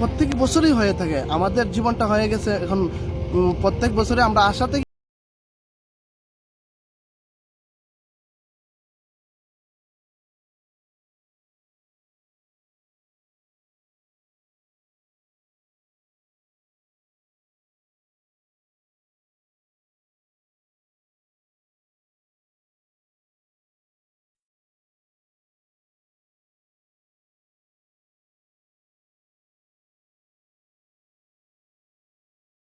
প্রত্যেক বছরই হয়ে থাকে। আমাদের জীবনটা হয়ে গেছে এখন প্রত্যেক বছরে আমরা আশাতে